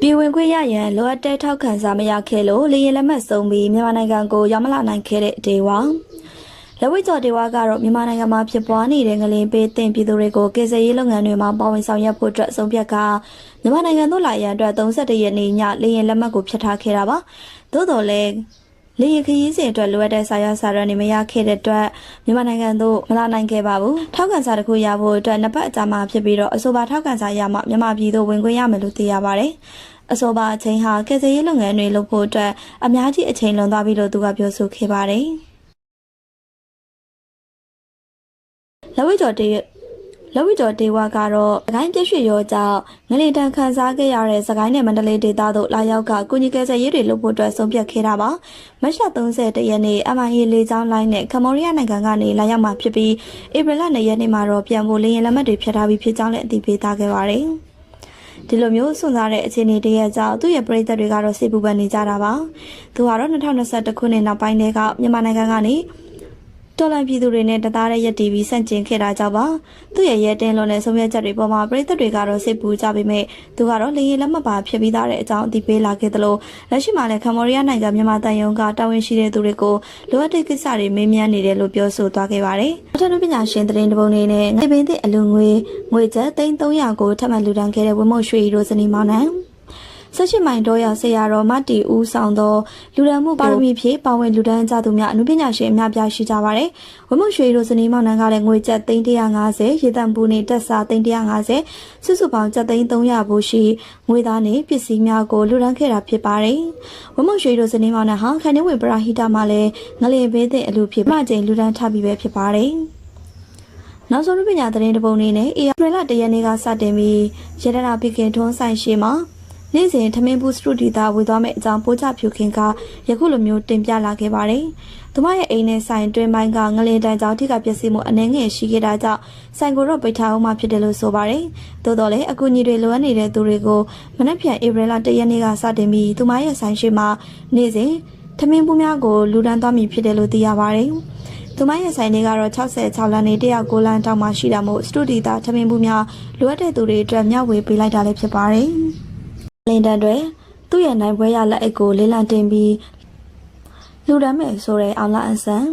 ပြည်ဝင်ခွင့်ရရန်လိုအပ်တဲ့ထောက်ခံစာမရခဲ့လို့လေရင်လက်မှတ်ဆုံးပြီးမြန်မာနိုင်ငံကိုရောက်မလာနိုင်ခဲ့တဲ့ဒေဝလက်ဝိကျော်ဒေဝကတော့မြန်မာနိုင်ငံမှာဖြစ်ပွားနေတဲ့ငလင်ပေးတင်ပြည်သူတွေကိုကေဇရေးလုပ်ငန်းတွေမှာပါဝင်ဆောင်ရွက်ဖို့အတွက်အဆုံးဖြတ်ကမြန်မာနိုင်ငံသို့လာရန်အတွက်31ရက်နေ့ညလေရင်လက်မှတ်ကိုဖျက်ထားခဲ့တာပါသို့တော်လည်း လေရင်ခရီးစဉ်အတွက်လိုအပ်တဲ့စာရွက်စာတမ်းတွေမရခဲ့တဲ့အတွက်မြန်မာနိုင်ငံသို့မလာနိုင်ခဲ့ပါဘူးထောက်ခံစာတစ်ခုရဖို့အတွက်နှစ်ပတ်အကြာမှဖြစ်ပြီးတော့အဆိုပါထောက်ခံစာရမှမြန်မာပြည်သို့ဝင်ခွင့်ရမယ်လို့သိရပါတယ်အဆိုပါအချိန်ဟာကယ်ဆယ်ရေးလုပ်ငန်းတွေလုပ်ဖို့အတွက်အများကြီးအချိန်လွန်သွားပြီလို့သူကပြောဆိုခဲ့ပါတယ်လက်ဝိကျော်တေး လက်ဝိကျော်ဒေဝကတော့စကိုင်းပြည့်ရွှေရောကြောင့်ငလင်တန်ခန်းစားခဲ့ရတဲ့စကိုင်းနဲ့မန္တလေးဒေသတို့လာရောက်ကကုညီကယ်ဆယ်ရေးတွေလုပ်ဖို့အတွက်ဆုံးဖြတ်ခဲ့တာပါမတ်လ30ရက်နေ့ MIA လေးချောင်းလိုင်းနဲ့ကမ္ဘောဒီးယားနိုင်ငံကနေလာရောက်မှာဖြစ်ပြီးဧပြီလ2ရက်နေ့မှာတော့ပြန်ဖို့လေရင်လက်မှတ်တွေဖျက်ထားပြီးဖြစ်ကြောင်းလည်းအသိပေးထားခဲ့ပါတယ်ဒီလိုမျိုးစွန့်စားတဲ့အခြေအနေတည်းရဲ့ကြောင့်သူ့ရဲ့ပြည်သက်တွေကတော့စိတ်ပူပန်နေကြတာပါသူကတော့2021ခုနှစ်နောက်ပိုင်းတည်းကမြန်မာနိုင်ငံကနေ တော်လန်ပြည်သူတွေနဲ့တသားတဲ့ရက်တီဗီဆန့်ကျင်ခဲ့တာကြောင့်ပါသူ့ရဲ့ရဲတင်းလွန်တဲ့ဆုံးဖြတ်ချက်တွေပေါ်မှာပြည်သက်တွေကတော့စိတ်ပူကြပေမဲ့သူကတော့လေရင်လက်မှတ်ပါဖြစ်ပြီးသားတဲ့အကြောင်းအသိပေးလာခဲ့သလိုလက်ရှိမှာလည်းကမ္ဘောဒီးယားနိုင်ငံမြန်မာတန်ယုံကတာဝန်ရှိတဲ့သူတွေကိုလိုအပ်တဲ့ကိစ္စတွေမေးမြန်းနေတယ်လို့ပြောဆိုသွားခဲ့ပါတယ်အထက်ပညာရှင်သတင်းတပုန်နေနဲ့ငွေပင်သည့်အလူငွေငွေကျပ်300ကိုထပ်မံလူဒန်းခဲ့တဲ့ဝင်းမုတ်ရွှေရီတို့ဇနီးမောင်နှံ ဆက်ရှိမိုင်တော်ရဆရာတော်မတီဦးဆောင်သောလူဒန်းမှုပါရမီဖြင့်ပါဝင်လူဒန်းကြသူများအမှုပညာရှင်အများပြားရှိကြပါတယ်။ဝမုတ်ရွှေတို့စနီးမောင်နှံကလည်းငွေကျပ်350ရေတံပူနေတက်စာ350စုစုပေါင်းကျပ်300ဘူးရှိငွေသားနဲ့ပစ္စည်းများကိုလူဒန်းခဲ့တာဖြစ်ပါတယ်။ဝမုတ်ရွှေတို့စနီးမောင်နှံဟာခန္ဓာဝင်ပရာဟိတမှာလည်းငလင်ဘေးတဲ့အလူဖြစ်မှချိန်လူဒန်းထပ်ပြီးပဲဖြစ်ပါတယ်။နောက်ဆုံးပညာသတင်းတပုံနေနဲ့အေပရလတရက်နေ့ကစတင်ပြီးရတနာပိကင်ထွန်းဆိုင်ရှိမှာ နေ့စဉ်ထမင်းဘူးစတူဒီတာဝေသွားမယ့်အကြောင်းပိုးချဖြူခင်ကယခုလိုမျိုးတင်ပြလာခဲ့ပါတယ်။သူမရဲ့အိမ်နဲ့ဆိုင်တွင်ပိုင်းကငလင်တန်ကြောင့်ထိကပျက်စီးမှုအနှဲငယ်ရှိခဲ့တာကြောင့်ဆိုင်ကိုတော့ပိတ်ထားအောင်မှဖြစ်တယ်လို့ဆိုပါတယ်။သို့တော်လည်းအကူအညီတွေလိုအပ်နေတဲ့သူတွေကိုမနက်ဖြန်ဧပြီလ၁ရက်နေ့ကစတင်ပြီးသူမရဲ့ဆိုင်ရှိမှာနေ့စဉ်ထမင်းဘူးများကိုလူဒန်းသွားမည်ဖြစ်တယ်လို့သိရပါတယ်။သူမရဲ့ဆိုင်တွေကတော့66လမ်းနဲ့109လမ်းတောင်မှရှိတာမို့စတူဒီတာထမင်းဘူးများလိုအပ်တဲ့သူတွေအတွက်မျှဝေပေးလိုက်တာလည်းဖြစ်ပါတယ်။ လင်တန်တွေသူ့ရဲ့နိုင်ပွဲရလက်အိတ်ကိုလေးလံတင်ပြီးလူရမ်းမယ်ဆိုတဲ့အောင်လာအဆန်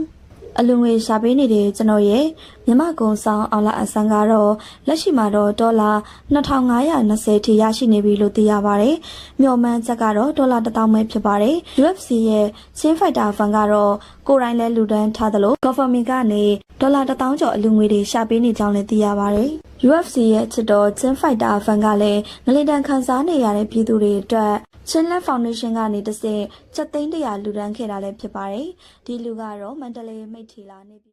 အလူငွေရှာပေးနေတဲ့ကျွန်တော်ရဲ့မြမကုံဆောင်အောင်လာအဆန်ကတော့လက်ရှိမှာတော့ဒေါ်လာ2520ထိရရှိနေပြီလို့သိရပါတယ်။မျော်မှန်းချက်ကတော့ဒေါ်လာ1000ပဲဖြစ်ပါတယ်။ UFC ရဲ့ချင်းဖိုက်တာဖန်ကတော့ကိုယ်တိုင်လဲလူဒန်းထားသလို government ကနေဒေါ်လာ1000ကျော်အလူငွေတွေရှာပေးနေကြောင်းလည်းသိရပါတယ်။ UFC ရဲ့ချစ်တော်ချင်းဖိုက်တာဖန်ကလည်းငလင်တန်ခန်းစားနေရတဲ့ပြည်သူတွေအတွက်ချင်းလက်ဖောင်ဒေးရှင်းကနေတဆင့်ချက်သိန်းတရာလူဒန်းခဲ့တာလည်းဖြစ်ပါတယ်။ဒီလူကတော့မန္တလေးမိတ်ထီလာနေပြီ